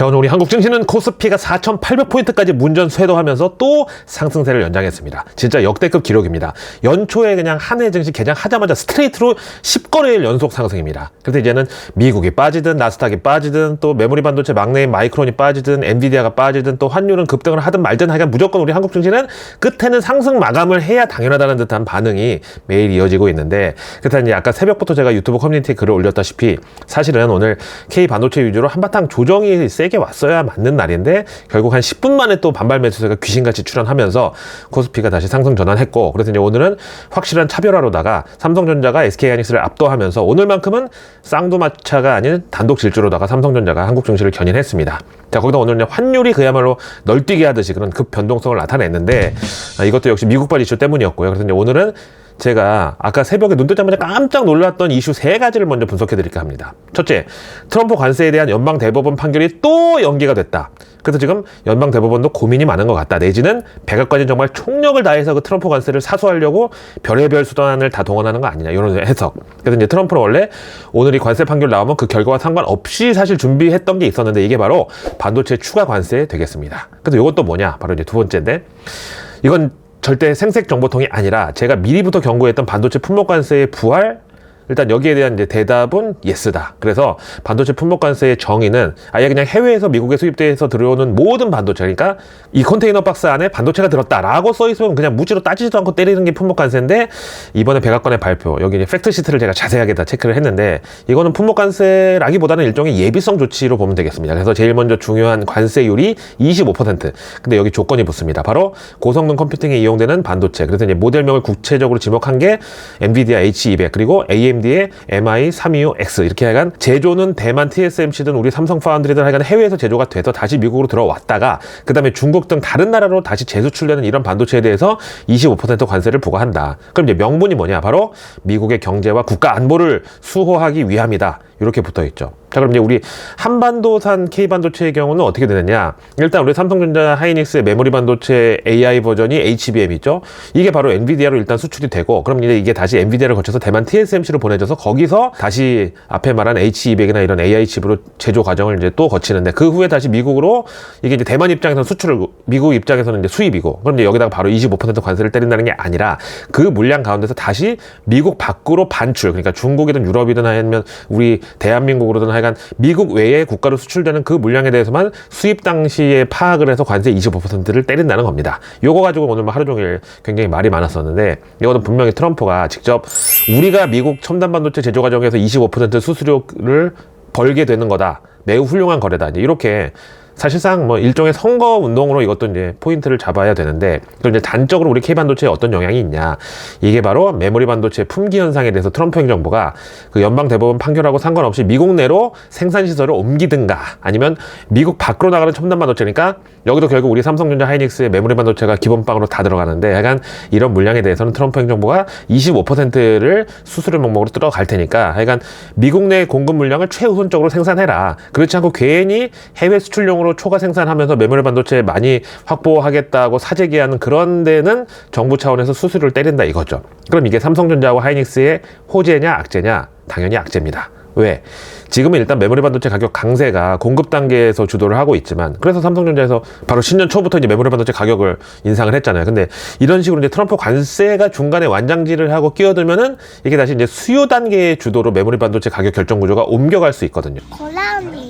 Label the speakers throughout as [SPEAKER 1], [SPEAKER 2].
[SPEAKER 1] 자 오늘 우리 한국 증시는 코스피가 4,800포인트까지 문전 쇄도하면서 또 상승세를 연장했습니다. 진짜 역대급 기록입니다. 연초에 그냥 한 해 증시 개장하자마자 스트레이트로 10거래일 연속 상승입니다. 그래서 이제는 미국이 빠지든 나스닥이 빠지든 또 메모리 반도체 막내인 마이크론이 빠지든 엔비디아가 빠지든 또 환율은 급등을 하든 말든 하여간 무조건 우리 한국 증시는 끝에는 상승 마감을 해야 당연하다는 듯한 반응이 매일 이어지고 있는데 그래서 이제 아까 새벽부터 제가 유튜브 커뮤니티에 글을 올렸다시피 사실은 오늘 K 반도체 위주로 한바탕 조정이 세게 왔어야 맞는 날인데 결국 한 10분 만에 또 반발 매수세가 귀신같이 출현하면서 코스피가 다시 상승 전환했고 그래서 이제 오늘은 확실한 차별화로다가 삼성전자가 SK하이닉스를 압도하면서 오늘만큼은 쌍두마차가 아닌 단독 질주로다가 삼성전자가 한국 증시를 견인했습니다. 자 거기다 오늘 환율이 그야말로 널뛰게 하듯이 그런 급 변동성을 나타냈는데 아, 이것도 역시 미국발 이슈 때문이었고요. 그래서 이제 오늘은 제가 아까 새벽에 눈 뜨자마자 깜짝 놀랐던 이슈 세 가지를 먼저 분석해 드릴까 합니다. 첫째, 트럼프 관세에 대한 연방 대법원 판결이 또 연기가 됐다. 그래서 지금 연방 대법원도 고민이 많은 것 같다. 내지는 백악관이 정말 총력을 다해서 그 트럼프 관세를 사수하려고 별의별 수단을 다 동원하는 거 아니냐 이런 해석. 그래서 이제 트럼프는 원래 오늘 이 관세 판결 나오면 그 결과와 상관없이 사실 준비했던 게 있었는데 이게 바로 반도체 추가 관세 되겠습니다. 그래서 이것도 뭐냐? 바로 이제 두 번째인데 이건 절대 생색 정보통이 아니라 제가 미리부터 경고했던 반도체 품목 관세의 부활 일단 여기에 대한 이제 대답은 예스다. 그래서 반도체 품목 관세의 정의는 아예 그냥 해외에서 미국에 수입돼서 들어오는 모든 반도체 그러니까 이 컨테이너 박스 안에 반도체가 들었다라고 써 있으면 그냥 무지로 따지지도 않고 때리는 게 품목 관세인데 이번에 백악관의 발표 여기 이제 팩트 시트를 제가 자세하게 다 체크를 했는데 이거는 품목 관세라기보다는 일종의 예비성 조치로 보면 되겠습니다. 그래서 제일 먼저 중요한 관세율이 25%. 근데 여기 조건이 붙습니다. 바로 고성능 컴퓨팅에 이용되는 반도체. 그래서 이제 모델명을 구체적으로 지목한 게 엔비디아 H200 그리고 AM AMD의 MI325X 이렇게 하여간 제조는 대만 TSMC든 우리 삼성 파운드리든 하여간 해외에서 제조가 돼서 다시 미국으로 들어왔다가 그 다음에 중국 등 다른 나라로 다시 재수출되는 이런 반도체에 대해서 25% 관세를 부과한다. 그럼 이제 명분이 뭐냐? 바로 미국의 경제와 국가 안보를 수호하기 위함이다. 이렇게 붙어 있죠. 자, 그럼 이제 우리 한반도산 K반도체의 경우는 어떻게 되느냐? 일단 우리 삼성전자 하이닉스의 메모리 반도체 AI 버전이 HBM 있죠? 이게 바로 엔비디아로 일단 수출이 되고, 그럼 이제 이게 다시 엔비디아를 거쳐서 대만 TSMC로 보내져서 거기서 다시 앞에 말한 H200이나 이런 AI 칩으로 제조 과정을 이제 또 거치는데 그 후에 다시 미국으로 이게 이제 대만 입장에서는 수출을, 미국 입장에서는 이제 수입이고, 그럼 이제 여기다가 바로 25% 관세를 때린다는 게 아니라 그 물량 가운데서 다시 미국 밖으로 반출, 그러니까 중국이든 유럽이든 아니면 우리 대한민국으로든 하여간 미국 외의 국가로 수출되는 그 물량에 대해서만 수입 당시에 파악을 해서 관세 25%를 때린다는 겁니다. 요거 가지고 오늘 뭐 하루 종일 굉장히 말이 많았었는데 이거는 분명히 트럼프가 직접 우리가 미국 첨단 반도체 제조 과정에서 25% 수수료를 벌게 되는 거다. 매우 훌륭한 거래다. 이렇게 사실상 뭐 일종의 선거 운동으로 이것도 이제 포인트를 잡아야 되는데 그럼 이제 단적으로 우리 K 반도체에 어떤 영향이 있냐. 이게 바로 메모리 반도체 품귀 현상에 대해서 트럼프 행정부가 그 연방 대법원 판결하고 상관없이 미국 내로 생산 시설을 옮기든가 아니면 미국 밖으로 나가는 첨단 반도체니까 여기도 결국 우리 삼성전자 하이닉스의 메모리 반도체가 기본빵으로 다 들어가는데 약간 이런 물량에 대해서는 트럼프 행정부가 25%를 수수료 명목으로 들어갈 테니까 하여간 미국 내 공급 물량을 최우선적으로 생산해라. 그렇지 않고 괜히 해외 수출용으로 대량으로 초과 생산하면서 메모리 반도체 많이 확보하겠다고 사재기하는 그런 데는 정부 차원에서 수수료를 때린다 이거죠. 그럼 이게 삼성전자와 하이닉스의 호재냐 악재냐? 당연히 악재입니다. 왜? 지금은 일단 메모리 반도체 가격 강세가 공급 단계에서 주도를 하고 있지만 그래서 삼성전자에서 바로 신년 초부터 이제 메모리 반도체 가격을 인상을 했잖아요. 근데 이런 식으로 이제 트럼프 관세가 중간에 완장질을 하고 끼어들면은 이게 다시 이제 수요 단계의 주도로 메모리 반도체 가격 결정 구조가 옮겨갈 수 있거든요.
[SPEAKER 2] 고라니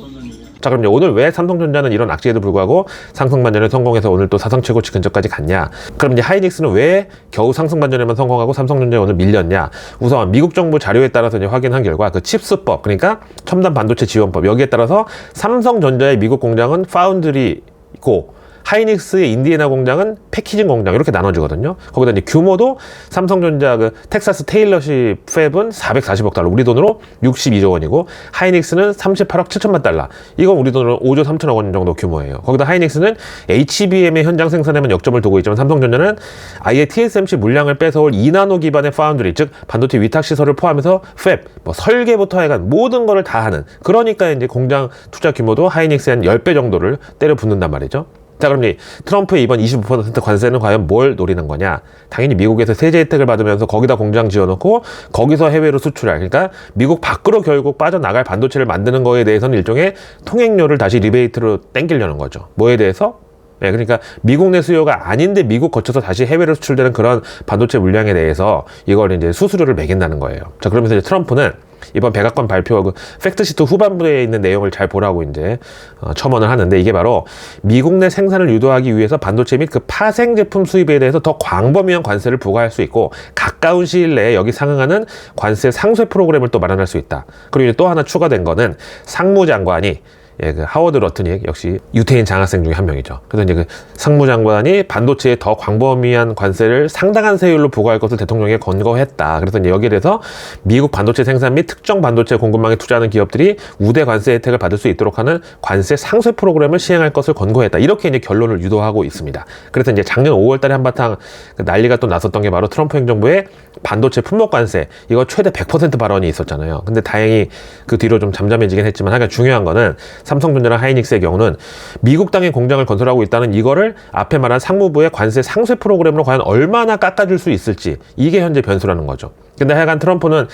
[SPEAKER 1] 자 그럼 이제 오늘 왜 삼성전자는 이런 악재에도 불구하고 상승 반전에 성공해서 오늘 또 사상 최고치 근처까지 갔냐? 그럼 이제 하이닉스는 왜 겨우 상승 반전에만 성공하고 삼성전자에 오늘 밀렸냐? 우선 미국 정부 자료에 따라서 이제 확인한 결과 그 칩스법 그러니까 첨단 반도체 지원법 여기에 따라서 삼성전자의 미국 공장은 파운드리 있고 하이닉스의 인디애나 공장은 패키징 공장 이렇게 나눠지거든요. 거기다 이제 규모도 삼성전자 그 텍사스 테일러시 팹은 440억 달러, 우리 돈으로 62조 원이고 하이닉스는 38억 7천만 달러. 이건 우리 돈으로 5조 3천억 원 정도 규모예요. 거기다 하이닉스는 HBM의 현장 생산에만 역점을 두고 있지만 삼성전자는 아예 TSMC 물량을 뺏어올 2나노 기반의 파운드리, 즉 반도체 위탁 시설을 포함해서 팹, 뭐 설계부터 해간 모든 거를 다 하는. 그러니까 이제 공장 투자 규모도 하이닉스의 한 10배 정도를 때려 붓는단 말이죠. 자, 그럼 이 트럼프의 이번 25% 관세는 과연 뭘 노리는 거냐? 당연히 미국에서 세제 혜택을 받으면서 거기다 공장 지어놓고 거기서 해외로 수출할. 그러니까 미국 밖으로 결국 빠져나갈 반도체를 만드는 거에 대해서는 일종의 통행료를 다시 리베이트로 땡기려는 거죠. 뭐에 대해서? 네, 그러니까 미국 내 수요가 아닌데 미국 거쳐서 다시 해외로 수출되는 그런 반도체 물량에 대해서 이걸 이제 수수료를 매긴다는 거예요. 자, 그러면서 이제 트럼프는 이번 백악관 발표 그 팩트시트 후반부에 있는 내용을 잘 보라고 이제 어, 첨언을 하는데 이게 바로 미국 내 생산을 유도하기 위해서 반도체 및 그 파생 제품 수입에 대해서 더 광범위한 관세를 부과할 수 있고 가까운 시일 내에 여기 상응하는 관세 상쇄 프로그램을 또 마련할 수 있다. 그리고 또 하나 추가된 거는 상무장관이 예, 그 하워드 러트닉 역시 유태인 장학생 중에 한 명이죠. 그래서 이제 그 상무장관이 반도체에 더 광범위한 관세를 상당한 세율로 부과할 것을 대통령에 권고했다. 그래서 이제 여기에 대해서 미국 반도체 생산 및 특정 반도체 공급망에 투자하는 기업들이 우대 관세 혜택을 받을 수 있도록 하는 관세 상쇄 프로그램을 시행할 것을 권고했다. 이렇게 이제 결론을 유도하고 있습니다. 그래서 이제 작년 5월달에 한바탕 그 난리가 또 났었던 게 바로 트럼프 행정부의 반도체 품목 관세 이거 최대 100% 발언이 있었잖아요. 근데 다행히 그 뒤로 좀 잠잠해지긴 했지만 하여간 중요한 거는 삼성전자랑 하이닉스의 경우는 미국 땅에 공장을 건설하고 있다는 이거를 앞에 말한 상무부의 관세 상쇄 프로그램으로 과연 얼마나 깎아줄 수 있을지 이게 현재 변수라는 거죠. 근데 하여간 트럼프는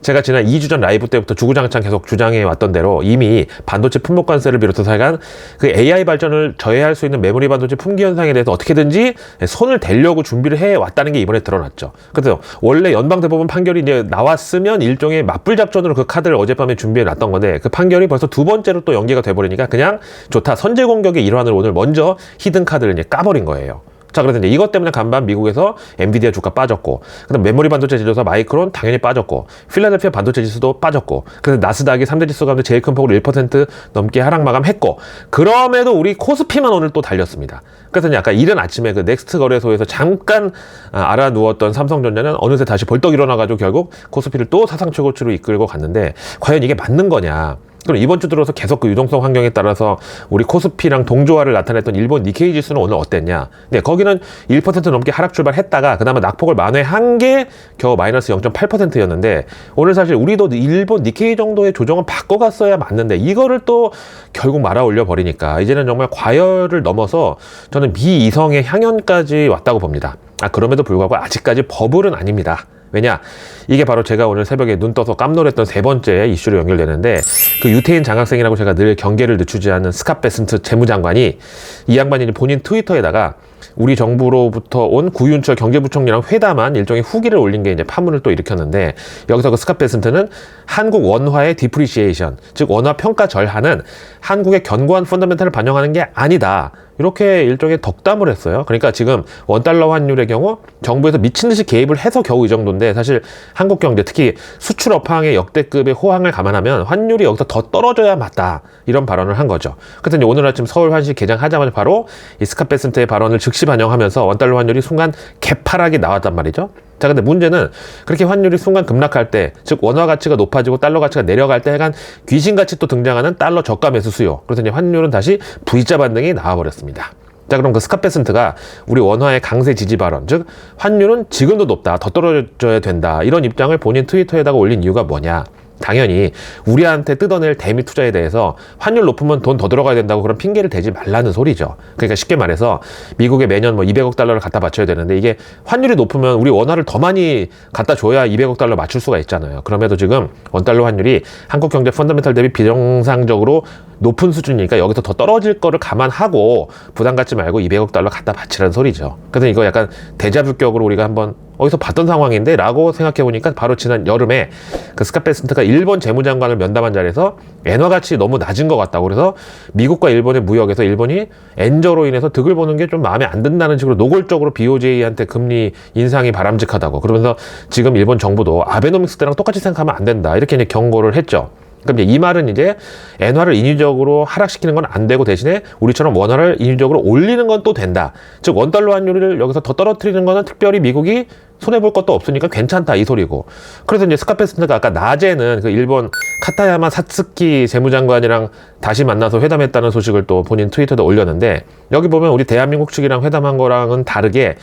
[SPEAKER 1] 제가 지난 2주 전 라이브 때부터 주구장창 계속 주장해 왔던 대로 이미 반도체 품목 관세를 비롯해서 하여간 그 AI 발전을 저해할 수 있는 메모리 반도체 품귀 현상에 대해서 어떻게든지 손을 대려고 준비를 해 왔다는 게 이번에 드러났죠. 그래서 원래 연방 대법원 판결이 이제 나왔으면 일종의 맞불 작전으로 그 카드를 어젯밤에 준비해 놨던 건데 그 판결이 벌써 두 번째로 또 연기가 돼 버리니까 그냥 좋다. 선제 공격의 일환을 오늘 먼저 히든 카드를 이제 까버린 거예요. 자, 그래서 이제 이것 때문에 간밤 미국에서 엔비디아 주가 빠졌고, 그다음 메모리 반도체 제조사 마이크론 당연히 빠졌고, 필라델피아 반도체 지수도 빠졌고, 그래서 나스닥이 3대 지수 가운데 제일 큰 폭으로 1% 넘게 하락 마감했고, 그럼에도 우리 코스피만 오늘 또 달렸습니다. 그래서 약간 이른 아침에 그 넥스트 거래소에서 잠깐 아, 알아 누웠던 삼성전자는 어느새 다시 벌떡 일어나가지고 결국 코스피를 또 사상 최고치로 이끌고 갔는데, 과연 이게 맞는 거냐? 그럼 이번 주 들어서 계속 그 유동성 환경에 따라서 우리 코스피랑 동조화를 나타냈던 일본 니케이 지수는 오늘 어땠냐? 네, 거기는 1% 넘게 하락 출발했다가 그나마 낙폭을 만회한 게 겨우 마이너스 0.8%였는데 오늘 사실 우리도 일본 니케이 정도의 조정은 바꿔갔어야 맞는데 이거를 또 결국 말아 올려 버리니까 이제는 정말 과열을 넘어서 저는 미이성의 향연까지 왔다고 봅니다. 아 그럼에도 불구하고 아직까지 버블은 아닙니다. 왜냐? 이게 바로 제가 오늘 새벽에 눈 떠서 깜놀했던 세 번째 이슈로 연결되는데 그 유태인 장학생이라고 제가 늘 경계를 늦추지 않는 스캇 베슨트 재무장관이 이 양반이 본인 트위터에다가 우리 정부로부터 온 구윤철 경제부총리랑 회담한 일종의 후기를 올린 게 이제 파문을 또 일으켰는데 여기서 그 스캇 베슨트는 한국 원화의 디프리시에이션 즉 원화 평가 절하는 한국의 견고한 펀더멘탈을 반영하는 게 아니다. 이렇게 일종의 덕담을 했어요. 그러니까 지금 원달러 환율의 경우 정부에서 미친 듯이 개입을 해서 겨우 이 정도인데 사실 한국 경제 특히 수출 업황의 역대급의 호황을 감안하면 환율이 여기서 더 떨어져야 맞다 이런 발언을 한 거죠. 이제 오늘 아침 서울 환시 개장하자마자 바로 이 스캇 베슨트의 발언을 즉시 반영하면서 원달러 환율이 순간 개파락이 나왔단 말이죠. 자, 근데 문제는 그렇게 환율이 순간 급락할 때, 즉 원화 가치가 높아지고 달러 가치가 내려갈 때 약간 귀신같이 또 등장하는 달러 저가 매수 수요. 그래서 이제 환율은 다시 V자 반등이 나와버렸습니다. 자, 그럼 그 스캇 베슨트가 우리 원화의 강세 지지 발언, 즉 환율은 지금도 높다, 더 떨어져야 된다 이런 입장을 본인 트위터에다가 올린 이유가 뭐냐? 당연히 우리한테 뜯어낼 대미 투자에 대해서 환율 높으면 돈 더 들어가야 된다고 그런 핑계를 대지 말라는 소리죠. 그러니까 쉽게 말해서 미국에 매년 뭐 200억 달러를 갖다 바쳐야 되는데 이게 환율이 높으면 우리 원화를 더 많이 갖다 줘야 200억 달러 맞출 수가 있잖아요. 그럼에도 지금 원달러 환율이 한국 경제 펀더멘탈 대비 비정상적으로 높은 수준이니까 여기서 더 떨어질 거를 감안하고 부담 갖지 말고 200억 달러 갖다 바치라는 소리죠. 그래서 이거 약간 대자뷰격으로 우리가 한번 어디서 봤던 상황인데 라고 생각해 보니까 바로 지난 여름에 그 스캇 베슨트가 일본 재무장관을 면담한 자리에서 엔화 가치 너무 낮은 것 같다고 그래서 미국과 일본의 무역에서 일본이 엔저로 인해서 득을 보는 게 좀 마음에 안 든다는 식으로 노골적으로 BOJ한테 금리 인상이 바람직하다고 그러면서 지금 일본 정부도 아베노믹스 때랑 똑같이 생각하면 안 된다 이렇게 이제 경고를 했죠. 그럼 이제 이 말은 이제 엔화를 인위적으로 하락시키는 건 안 되고 대신에 우리처럼 원화를 인위적으로 올리는 건 또 된다. 즉 원달러 환율을 여기서 더 떨어뜨리는 거는 특별히 미국이 손해 볼 것도 없으니까 괜찮다 이 소리고. 그래서 이제 스카페스트가 아까 낮에는 그 일본 카타야마 사츠키 재무장관이랑 다시 만나서 회담했다는 소식을 또 본인 트위터에 올렸는데 여기 보면 우리 대한민국 측이랑 회담한 거랑은 다르게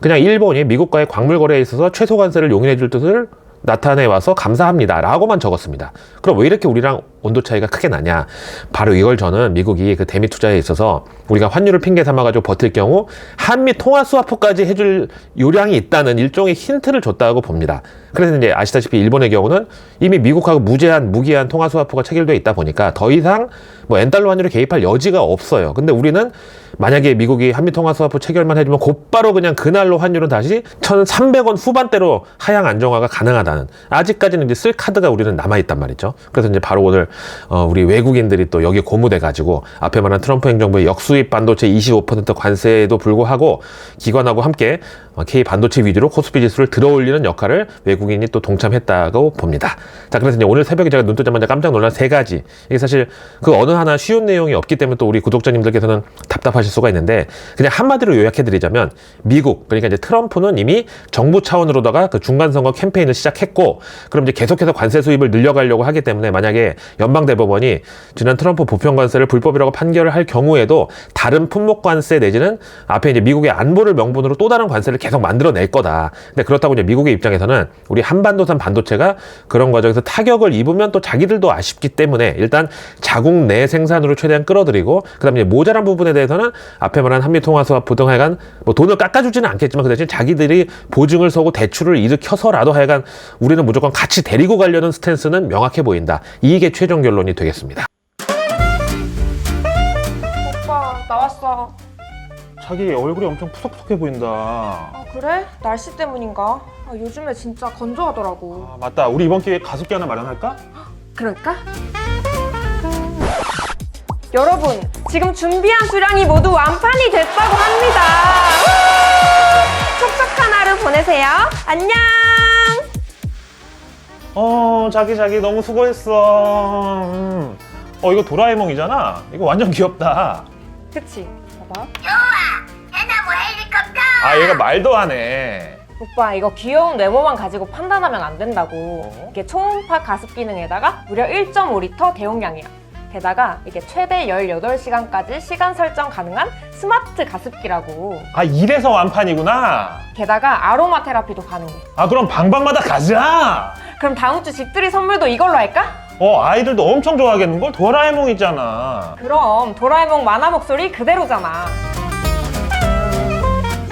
[SPEAKER 1] 그냥 일본이 미국과의 광물 거래에 있어서 최소 관세를 용인해 줄 뜻을 나타내 와서 감사합니다. 라고만 적었습니다. 그럼 왜 이렇게 우리랑 온도 차이가 크게 나냐? 바로 이걸 저는 미국이 그 대미 투자에 있어서 우리가 환율을 핑계 삼아가지고 버틸 경우 한미 통화 스와프까지 해줄 요량이 있다는 일종의 힌트를 줬다고 봅니다. 그래서 이제 아시다시피 일본의 경우는 이미 미국하고 무제한, 무기한 통화 스와프가 체결되어 있다 보니까 더 이상 뭐 엔달러 환율에 개입할 여지가 없어요. 근데 우리는 만약에 미국이 한미 통화 스와프 체결만 해주면 곧바로 그냥 그날로 환율은 다시 1,300원 후반대로 하향 안정화가 가능하다는 아직까지는 이제 쓸 카드가 우리는 남아 있단 말이죠. 그래서 이제 바로 오늘 어, 우리 외국인들이 또 여기 고무돼 가지고 앞에 말한 트럼프 행정부의 역수입 반도체 25% 관세에도 불구하고 기관하고 함께 어, K 반도체 위주로 코스피 지수를 들어올리는 역할을 외국인이 또 동참했다고 봅니다. 자, 그래서 이제 오늘 새벽에 제가 눈 뜨자마자 깜짝 놀란 세 가지. 이게 사실 그 어느 하나 쉬운 내용이 없기 때문에 또 우리 구독자님들께서는 답답하실 수가 있는데 그냥 한마디로 요약해드리자면 미국 그러니까 이제 트럼프는 이미 정부 차원으로다가 그 중간 선거 캠페인을 시작했고 그럼 이제 계속해서 관세 수입을 늘려가려고 하기 때문에 만약에 연방 대법원이 지난 트럼프 보편 관세를 불법이라고 판결을 할 경우에도 다른 품목 관세 내지는 앞에 이제 미국의 안보를 명분으로 또 다른 관세를 계속 만들어낼 거다. 근데 그렇다고 이제 미국의 입장에서는 우리 한반도산 반도체가 그런 과정에서 타격을 입으면 또 자기들도 아쉽기 때문에 일단 자국 내 생산으로 최대한 끌어들이고 그다음에 이제 모자란 부분에 대해서는 앞에 말한 한미 통화 수합 등 하여간 뭐 돈을 깎아주지는 않겠지만 그 대신 자기들이 보증을 서고 대출을 일으켜서라도 하여간 우리는 무조건 같이 데리고 가려는 스탠스는 명확해 보인다. 이게 최종 결론이 되겠습니다.
[SPEAKER 2] 나왔어.
[SPEAKER 3] 자기 얼굴이 엄청 푸석푸석해 보인다.
[SPEAKER 2] 아 그래? 날씨 때문인가? 아, 요즘에 진짜 건조하더라고.
[SPEAKER 3] 아, 맞다. 우리 이번 기회에 가습기 하나 마련할까?
[SPEAKER 2] 그럴까? 여러분 지금 준비한 수량이 모두 완판이 됐다고 합니다. 우! 촉촉한 하루 보내세요. 안녕.
[SPEAKER 3] 어, 자기 자기 너무 수고했어. 음. 어, 이거 도라에몽이잖아. 이거 완전 귀엽다.
[SPEAKER 2] 그치? 봐봐.
[SPEAKER 3] 아, 얘가 말도 하네.
[SPEAKER 2] 오빠 이거 귀여운 외모만 가지고 판단하면 안 된다고.
[SPEAKER 3] 어?
[SPEAKER 2] 이게 초음파 가습 기능에다가 무려 1.5리터 대용량이야. 게다가 이게 최대 18시간까지 시간 설정 가능한 스마트 가습기라고.
[SPEAKER 3] 아, 이래서 완판이구나.
[SPEAKER 2] 게다가 아로마 테라피도 가능해.
[SPEAKER 3] 아, 그럼 방방마다 가자.
[SPEAKER 2] 그럼 다음 주 집들이 선물도 이걸로 할까?
[SPEAKER 3] 어, 아이들도 엄청 좋아하겠는 걸? 도라에몽이잖아.
[SPEAKER 2] 그럼 도라에몽 만화 목소리 그대로잖아.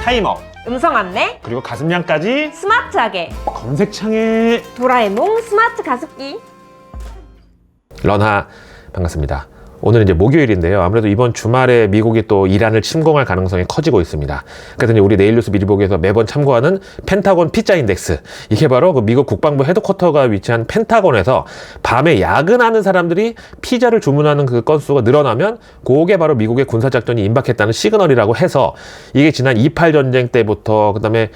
[SPEAKER 3] 타이머.
[SPEAKER 2] 음성 안내
[SPEAKER 3] 그리고 가습량까지
[SPEAKER 2] 스마트하게
[SPEAKER 3] 검색창에
[SPEAKER 2] 도라에몽 스마트 가습기.
[SPEAKER 1] 런하 반갑습니다. 오늘은 이제 목요일인데요. 아무래도 이번 주말에 미국이 또 이란을 침공할 가능성이 커지고 있습니다. 그래서 이제 우리 내일뉴스 미리 보기에서 매번 참고하는 펜타곤 피자 인덱스. 이게 바로 그 미국 국방부 헤드쿼터가 위치한 펜타곤에서 밤에 야근하는 사람들이 피자를 주문하는 그 건수가 늘어나면 그게 바로 미국의 군사작전이 임박했다는 시그널이라고 해서 이게 지난 28 전쟁 때부터 그다음에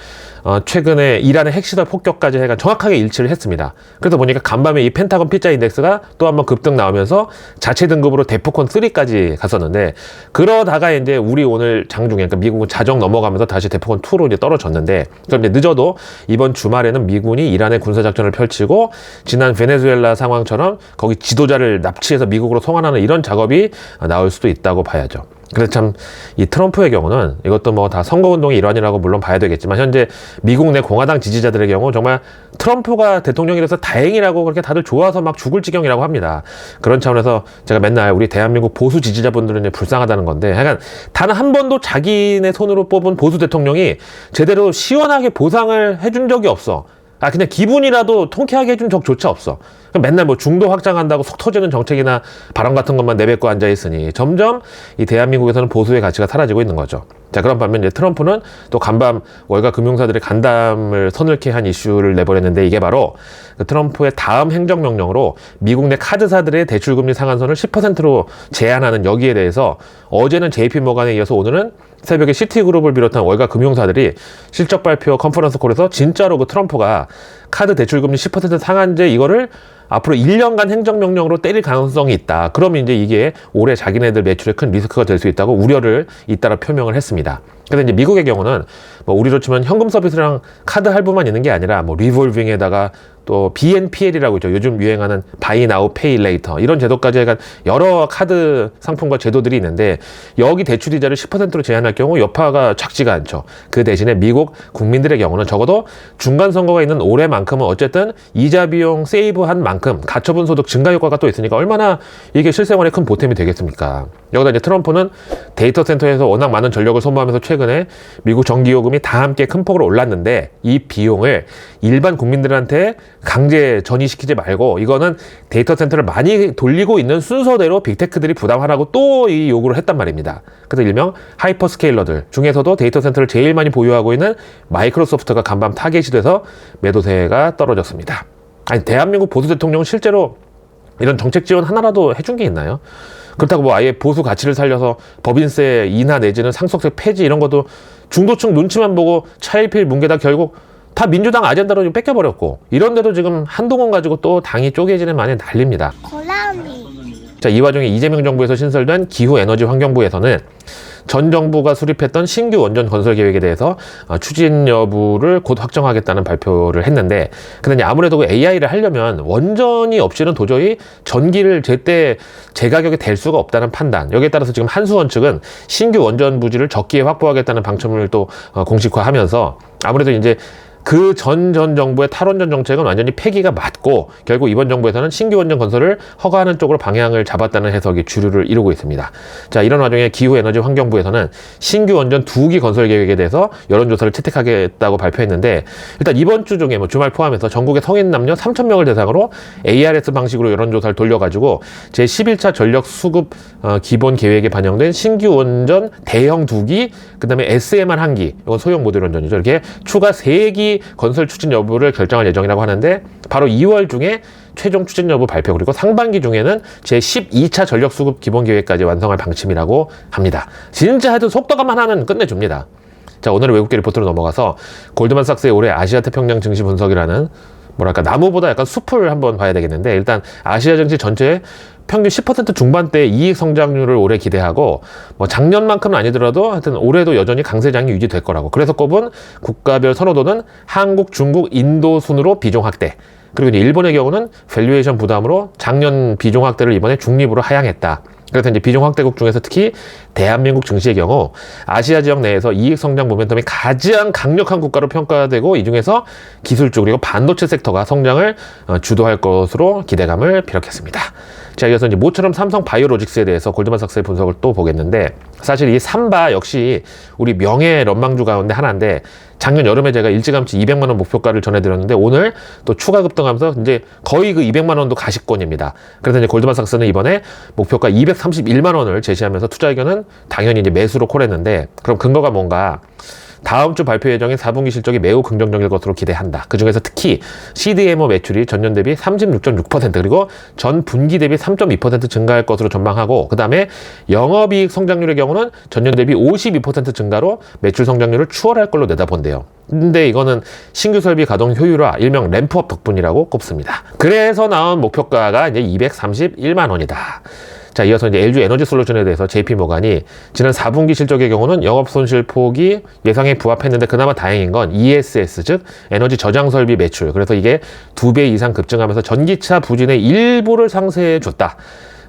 [SPEAKER 1] 어, 최근에 이란의 핵시설 폭격까지 해가 정확하게 일치를 했습니다. 그래서 보니까 간밤에 이 펜타곤 피자 인덱스가 또 한번 급등 나오면서 자체 등급으로 데프콘 3까지 갔었는데 그러다가 이제 우리 오늘 장중에 그러니까 미국은 자정 넘어가면서 다시 데프콘 2로 이제 떨어졌는데 그럼 이제 늦어도 이번 주말에는 미군이 이란의 군사 작전을 펼치고 지난 베네수엘라 상황처럼 거기 지도자를 납치해서 미국으로 송환하는 이런 작업이 나올 수도 있다고 봐야죠. 그래서 참 이 트럼프의 경우는 이것도 뭐 다 선거운동의 일환이라고 물론 봐야 되겠지만 현재 미국 내 공화당 지지자들의 경우 정말 트럼프가 대통령이 돼서 다행이라고 그렇게 다들 좋아서 막 죽을 지경이라고 합니다. 그런 차원에서 제가 맨날 우리 대한민국 보수 지지자분들은 불쌍하다는 건데 하여간 단 한 번도 자기네 손으로 뽑은 보수 대통령이 제대로 시원하게 보상을 해준 적이 없어. 아 그냥 기분이라도 통쾌하게 해준 적조차 없어. 맨날 뭐 중도 확장한다고 속 터지는 정책이나 발언 같은 것만 내뱉고 앉아 있으니 점점 이 대한민국에서는 보수의 가치가 사라지고 있는 거죠. 자 그런 반면 이제 트럼프는 또 간밤 월가 금융사들의 간담을 서늘케 한 이슈를 내버렸는데 이게 바로 그 트럼프의 다음 행정명령으로 미국 내 카드사들의 대출금리 상한선을 10%로 제한하는 여기에 대해서 어제는 JP 모간에 이어서 오늘은 새벽에 시티그룹을 비롯한 월가 금융사들이 실적 발표 컨퍼런스 콜에서 진짜로 그 트럼프가 카드 대출금리 10% 상한제 이거를 앞으로 1년간 행정명령으로 때릴 가능성이 있다. 그러면 이제 이게 올해 자기네들 매출에 큰 리스크가 될 수 있다고 우려를 잇따라 표명을 했습니다. 그래서 이제 미국의 경우는 뭐 우리로 치면 현금 서비스랑 카드 할부만 있는 게 아니라 뭐 리볼빙에다가 또 BNPL이라고 있죠. 요즘 유행하는 Buy Now Pay Later 이런 제도까지 해간 여러 카드 상품과 제도들이 있는데 여기 대출 이자를 10%로 제한할 경우 여파가 작지가 않죠. 그 대신에 미국 국민들의 경우는 적어도 중간 선거가 있는 올해만큼은 어쨌든 이자 비용 세이브한 만큼 가처분 소득 증가 효과가 또 있으니까 얼마나 이게 실생활에 큰 보탬이 되겠습니까? 여기다 이제 트럼프는 데이터 센터에서 워낙 많은 전력을 소모하면서 최근에 미국 전기요금이 다 함께 큰 폭으로 올랐는데 이 비용을 일반 국민들한테 강제 전이시키지 말고 이거는 데이터 센터를 많이 돌리고 있는 순서대로 빅테크들이 부담하라고 또 이 요구를 했단 말입니다. 그래서 일명 하이퍼스케일러들 중에서도 데이터 센터를 제일 많이 보유하고 있는 마이크로소프트가 간밤 타겟이 돼서 매도세가 떨어졌습니다. 아니 대한민국 보수 대통령은 실제로 이런 정책 지원 하나라도 해준 게 있나요? 그렇다고 뭐 아예 보수 가치를 살려서 법인세 인하 내지는 상속세 폐지 이런 것도 중도층 눈치만 보고 차일피일 뭉개다 결국 다 민주당 아젠다로 좀 뺏겨버렸고 이런데도 지금 한동훈 가지고 또 당이 쪼개지는 만에 난립니다.
[SPEAKER 4] 고라니
[SPEAKER 1] 자, 이 와중에 이재명 정부에서 신설된 기후에너지 환경부에서는 전 정부가 수립했던 신규 원전 건설 계획에 대해서 어, 추진 여부를 곧 확정하겠다는 발표를 했는데 근데 아무래도 AI를 하려면 원전이 없이는 도저히 전기를 제때 제 가격에 될 수가 없다는 판단. 여기에 따라서 지금 한수원 측은 신규 원전 부지를 적기에 확보하겠다는 방침을 또 어, 공식화하면서 아무래도 이제 그 전 전 정부의 탈원전 정책은 완전히 폐기가 맞고 결국 이번 정부에서는 신규 원전 건설을 허가하는 쪽으로 방향을 잡았다는 해석이 주류를 이루고 있습니다. 자 이런 와중에 기후에너지 환경부에서는 신규 원전 두 기 건설 계획에 대해서 여론조사를 채택하겠다고 발표했는데 일단 이번 주 중에 뭐 주말 포함해서 전국의 성인 남녀 3천 명을 대상으로 ARS 방식으로 여론조사를 돌려가지고 제 11차 전력 수급 어, 기본 계획에 반영된 신규 원전 대형 두 기, 그다음에 SMR 한 기, 이건 소형 모듈 원전이죠. 이렇게 추가 세기 건설 추진 여부를 결정할 예정이라고 하는데 바로 2월 중에 최종 추진 여부 발표 그리고 상반기 중에는 제 12차 전력 수급 기본 계획까지 완성할 방침이라고 합니다. 진짜 하여튼 속도감만 하면 끝내줍니다. 자 오늘의 외국계 리포트로 넘어가서 골드만삭스의 올해 아시아 태평양 증시 분석이라는 뭐랄까 나무보다 약간 숲을 한번 봐야 되겠는데 일단 아시아 증시 전체 평균 10% 중반대 이익 성장률을 올해 기대하고 뭐 작년만큼은 아니더라도 하여튼 올해도 여전히 강세장이 유지될 거라고 그래서 꼽은 국가별 선호도는 한국, 중국, 인도 순으로 비중 확대 그리고 이제 일본의 경우는 밸류에이션 부담으로 작년 비중 확대를 이번에 중립으로 하향했다. 그래서 이제 비중 확대국 중에서 특히 대한민국 증시의 경우 아시아 지역 내에서 이익 성장 모멘텀이 가장 강력한 국가로 평가되고 이 중에서 기술주 그리고 반도체 섹터가 성장을 어, 주도할 것으로 기대감을 비력했습니다. 자, 이어서 이제 모처럼 삼성 바이오로직스에 대해서 골드만삭스의 분석을 또 보겠는데 사실 이 삼바 역시 우리 명예 런망주 가운데 하나인데 작년 여름에 제가 일찌감치 200만 원 목표가를 전해드렸는데 오늘 또 추가 급등하면서 이제 거의 그 200만 원도 가시권입니다. 그래서 이제 골드만삭스는 이번에 목표가 231만 원을 제시하면서 투자 의견은 당연히 이제 매수로 콜했는데 그럼 근거가 뭔가 다음 주 발표 예정인 4분기 실적이 매우 긍정적일 것으로 기대한다. 그 중에서 특히 CDMO 매출이 전년 대비 36.6% 그리고 전 분기 대비 3.2% 증가할 것으로 전망하고 그 다음에 영업이익 성장률의 경우는 전년 대비 52% 증가로 매출 성장률을 추월할 걸로 내다본대요. 근데 이거는 신규 설비 가동 효율화 일명 램프업 덕분이라고 꼽습니다. 그래서 나온 목표가가 이제 231만 원이다. 자, 이어서 이제 LG 에너지 솔루션에 대해서 JP 모간이 지난 4분기 실적의 경우는 영업 손실 폭이 예상에 부합했는데 그나마 다행인 건 ESS 즉 에너지 저장 설비 매출. 그래서 이게 두 배 이상 급증하면서 전기차 부진의 일부를 상쇄해 줬다.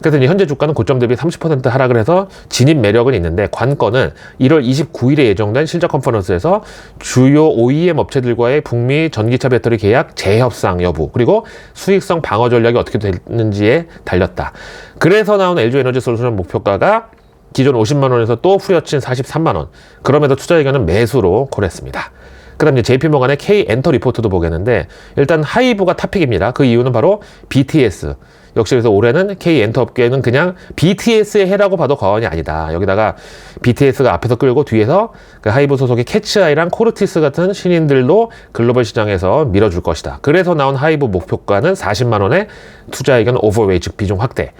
[SPEAKER 1] 그래서 현재 주가는 고점 대비 30% 하락을 해서 진입 매력은 있는데 관건은 1월 29일에 예정된 실적 컨퍼런스에서 주요 OEM 업체들과의 북미 전기차 배터리 계약 재협상 여부 그리고 수익성 방어 전략이 어떻게 됐는지에 달렸다. 그래서 나온 LG 에너지 솔루션 목표가가 기존 50만 원에서 또 후려친 43만 원. 그럼에도 투자 의견은 매수로 콜했습니다. 그다음 이제 JP 모간의 K 엔터 리포트도 보겠는데 일단 하이브가 탑픽입니다. 그 이유는 바로 BTS. 역시 그래서 올해는 K 엔터 업계는 그냥 BTS의 해라고 봐도 과언이 아니다. 여기다가 BTS가 앞에서 끌고 뒤에서 그 하이브 소속의 캐치아이랑 코르티스 같은 신인들도 글로벌 시장에서 밀어줄 것이다. 그래서 나온 하이브 목표가는 40만 원에 투자 의견 오버웨이 즉 비중 확대.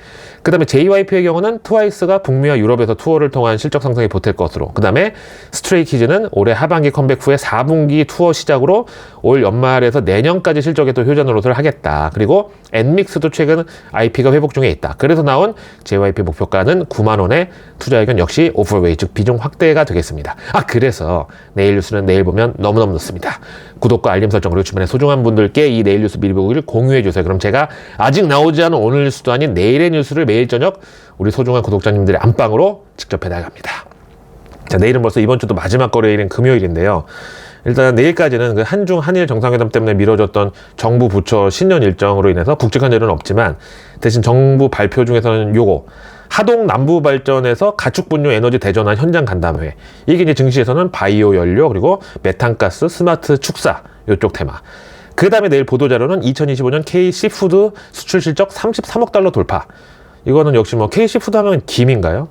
[SPEAKER 1] 그 다음에 JYP의 경우는 트와이스가 북미와 유럽에서 투어를 통한 실적 상승에 보탤 것으로 그 다음에 스트레이키즈는 올해 하반기 컴백 후에 4분기 투어 시작으로 올 연말에서 내년까지 실적에 또 효자 노릇을 하겠다. 그리고 엔믹스도 최근 IP가 회복 중에 있다. 그래서 나온 JYP 목표가는 9만 원에 투자 의견 역시 오버웨이 즉 비중 확대가 되겠습니다. 아 그 래서 내일 뉴스는 내일 보면 너무너무 좋습니다. 구독과 알림 설정 그리고 주변에 소중한 분들께 이 내일 뉴스 미리 보기를 공유해 주세요. 그럼 제가 아직 나오지 않은 오늘 뉴스도 아닌 내일의 뉴스를 매일 저녁 우리 소중한 구독자님들의 안방으로 직접 배달갑니다. 자, 내일은 벌써 이번 주도 마지막 거래일인 금요일인데요. 일단 내일까지는 그 한중 한일 정상회담 때문에 미뤄졌던 정부 부처 신년 일정으로 인해서 국직한 일은 없지만 대신 정부 발표 중에서는 요거 하동 남부 발전에서 가축 분뇨 에너지 대전환 현장 간담회. 이게 이제 증시에서는 바이오 연료 그리고 메탄가스 스마트 축사 요쪽 테마. 그 다음에 내일 보도자료는 2025년 K 시푸드 수출 실적 33억 달러 돌파. 이거는 역시 뭐 K 시푸드 하면 김인가요?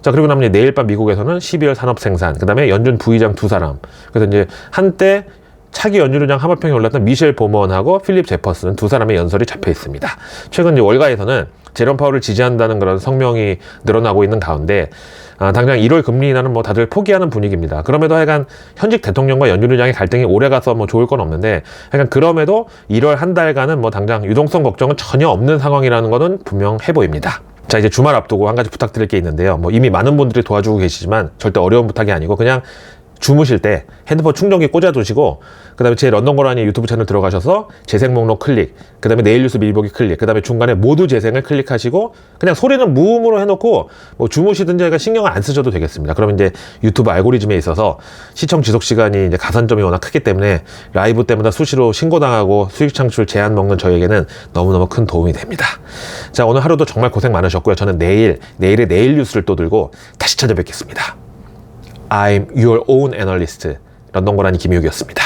[SPEAKER 1] 자 그리고 나면 내일 밤 미국에서는 12월 산업 생산 그 다음에 연준 부의장 두 사람. 그래서 이제 한때 차기 연준의장 하마평에 올랐던 미셸 보먼하고 필립 제퍼슨 두 사람의 연설이 잡혀 있습니다. 최근 월가에서는 제롬 파월을 지지한다는 그런 성명이 늘어나고 있는 가운데 아, 당장 1월 금리 인하는 뭐 다들 포기하는 분위기입니다. 그럼에도 하여간 현직 대통령과 연준의장의 갈등이 오래 가서 뭐 좋을 건 없는데 하여간 그럼에도 1월 한 달간은 뭐 당장 유동성 걱정은 전혀 없는 상황이라는 것은 분명해 보입니다. 자 이제 주말 앞두고 한 가지 부탁드릴 게 있는데요. 뭐 이미 많은 분들이 도와주고 계시지만 절대 어려운 부탁이 아니고 그냥 주무실 때 핸드폰 충전기 꽂아두시고 그 다음에 제 런던 고라니 유튜브 채널 들어가셔서 재생 목록 클릭 그 다음에 내일 뉴스 미리 보기 클릭 그 다음에 중간에 모두 재생을 클릭하시고 그냥 소리는 무음으로 해놓고 뭐 주무시든지 하여간 신경을 안 쓰셔도 되겠습니다. 그러면 이제 유튜브 알고리즘에 있어서 시청 지속 시간이 이제 가산점이 워낙 크기 때문에 라이브 때마다 수시로 신고당하고 수익 창출 제한 먹는 저에게는 너무너무 큰 도움이 됩니다. 자 오늘 하루도 정말 고생 많으셨고요. 저는 내일 내일의 내일 뉴스를 또 들고 다시 찾아뵙겠습니다. I'm your own analyst. 런던 고라니 김효기였습니다.